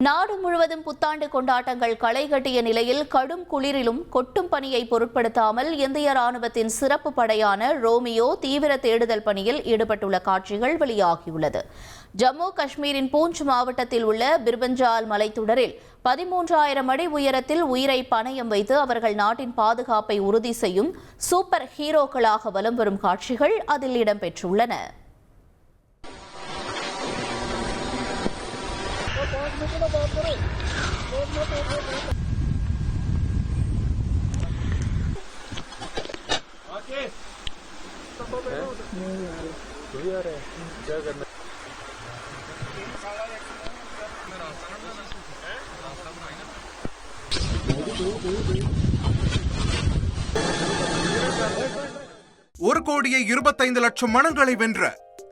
நாடு முழுவதும் புத்தாண்டு கொண்டாட்டங்கள் களை கட்டிய நிலையில் கடும் குளிரிலும் கொட்டும் பணியை பொருட்படுத்தாமல் இந்திய ராணுவத்தின் சிறப்பு படையான ரோமியோ தீவிர தேடுதல் பணியில் ஈடுபட்டுள்ள காட்சிகள் வெளியாகியுள்ளது. ஜம்மு காஷ்மீரின் பூஞ்ச் மாவட்டத்தில் உள்ள பிர்பஞ்சால் மலைத்தொடரில் பதிமூன்றாயிரம் அடி உயரத்தில் உயிரை பணயம் வைத்து அவர்கள் நாட்டின் பாதுகாப்பை உறுதி செய்யும் சூப்பர் ஹீரோக்களாக வலம் வரும் காட்சிகள் அதில் இடம்பெற்றுள்ளன. ஒரு கோடியே இருபத்தைந்து லட்சம் மனங்களை வென்ற